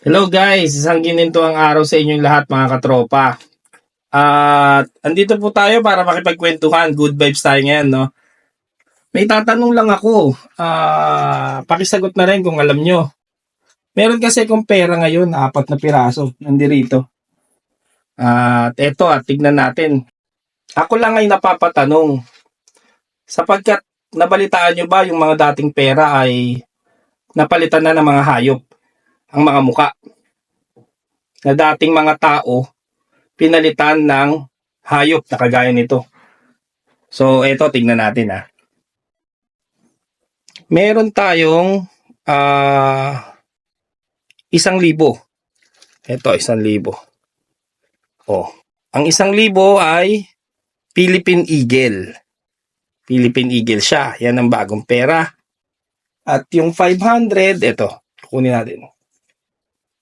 Hello guys, isang gininto ang araw sa inyong lahat mga katropa. At andito po tayo para makipagkwentuhan. Good vibes tayo ngayon, no? May tatanong lang ako. Ah, pakisagot na rin kung alam nyo. Meron kasi akong pera ngayon, apat na piraso, nandirito. At eto, at tignan natin. Ako lang ay napapatanong. Sapagkat nabalitaan nyo ba yung mga dating pera ay napalitan na ng mga hayop? Ang mga muka na dating mga tao pinalitan ng hayop na kagaya nito. So, eto, tignan natin ha. Meron tayong ah, isang libo. Eto, isang libo. Oh. Ang isang libo ay Philippine Eagle. Philippine Eagle siya. Yan ang bagong pera. At yung 500, eto, kunin natin.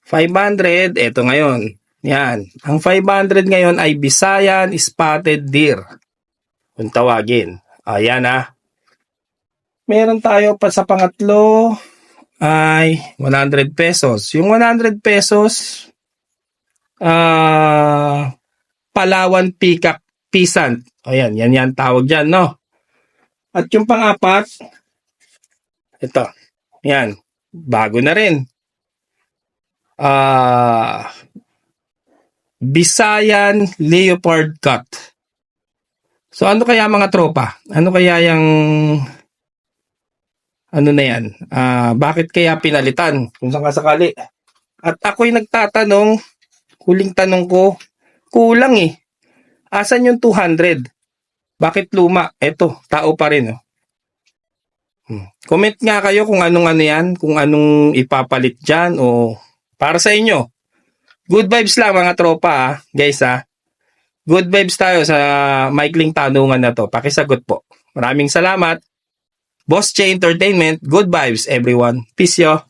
500, eto ngayon. Yan. Ang 500 ngayon ay Bisayan Spotted Deer. Kung tawagin. Ayan ah. Meron tayo pa sa pangatlo ay 100 pesos. Yung 100 pesos, ah, Palawan Peacock Pisant. Ayan, yan yan tawag dyan, no? At yung pang-apat, ito. Yan. Bago na rin ah Bisayan Leopard Cut. So ano kaya mga tropa? Ano kaya yung ano na yan? Ah, bakit kaya pinalitan? Kung saan kasakali. At ako'y nagtatanong, huling tanong ko, kulang eh. Asan yung 200? Bakit luma? Eto, tao pa rin. Oh. Hmm. Comment nga kayo kung anong ano yan, kung anong ipapalit dyan o para sa inyo. Good vibes lang mga tropa ah, guys ah. Good vibes tayo sa maikling tanungan na to. Pakisagot po. Maraming salamat. Boss Che Entertainment, good vibes everyone. Peace yo.